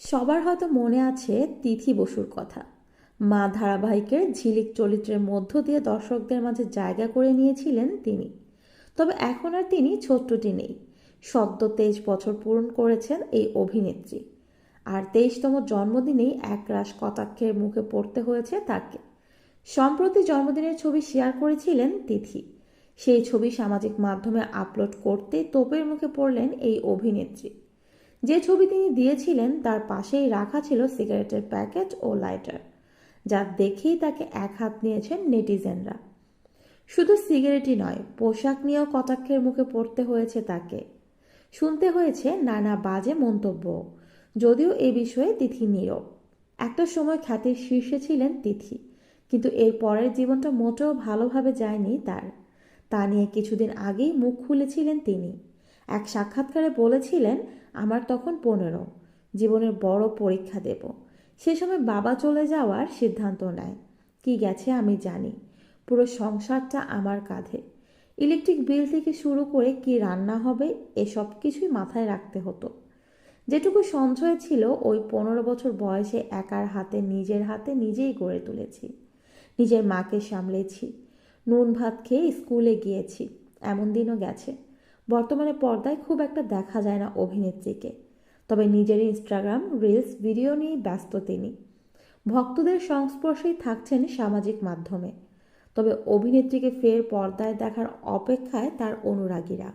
সবার হয়তো মনে আছে তিথি বসুর কথা। মা ধারাবাহিকের ঝিলিক চরিত্রের মধ্য দিয়ে দর্শকদের মাঝে জায়গা করে নিয়েছিলেন তিনি। তবে এখন আর তিনি ছোট্টটি নেই। সদ্য তেইশ বছর পূরণ করেছেন এই অভিনেত্রী। আর তেইশতম জন্মদিনেই একরাশ কটাক্ষের মুখে পড়তে হয়েছে তাকে। সম্প্রতি জন্মদিনের ছবি শেয়ার করেছিলেন তিথি। সেই ছবি সামাজিক মাধ্যমে আপলোড করতে তোপের মুখে পড়লেন এই অভিনেত্রী। যে ছবি তিনি দিয়েছিলেন, তার পাশেই রাখা ছিল সিগারেটের প্যাকেট ও লাইটার, যা দেখেই তাকে এক হাত নিয়েছেন নেটিজেনরা। শুধু সিগারেটই নয়, পোশাক নিয়েও কটাক্ষের মুখে পড়তে হয়েছে তাকে। শুনতে হয়েছে নানা বাজে মন্তব্য, যদিও এ বিষয়ে তিথি নীরব। একটা সময় খ্যাতির শীর্ষে ছিলেন তিথি, কিন্তু এর পরের জীবনটা মোটেও ভালোভাবে যায়নি তার। তা নিয়ে কিছুদিন আগেই মুখ খুলেছিলেন তিনি। এক সাক্ষাৎকারে বলেছিলেন, আমার তখন পনেরো। জীবনের বড় পরীক্ষা দেব। সে সময় বাবা চলে যাওয়ার সিদ্ধান্ত নেয়। কি গেছে আমি জানি। পুরো সংসারটা আমার কাঁধে। ইলেকট্রিক বিল থেকে শুরু করে কি রান্না হবে এসব কিছুই মাথায় রাখতে হতো। যেটুকু সঞ্চয় ছিল, ওই পনেরো বছর বয়সে একার হাতে, নিজের হাতে নিজেই গড়ে তুলেছি। নিজের মাকে সামলেছি। নুন ভাত খেয়ে স্কুলে গিয়েছি। এমন দিনও গেছে। বর্তমানে পর্দায় খুব একটা দেখা যায় না অভিনেত্রীকে। তবে নিজের ইনস্টাগ্রাম রিলস ভিডিও নিয়েই ব্যস্ত তিনি। ভক্তদের সংস্পর্শেই থাকছেন সামাজিক মাধ্যমে। তবে অভিনেত্রীকে ফের পর্দায় দেখার অপেক্ষায় তার অনুরাগীরা।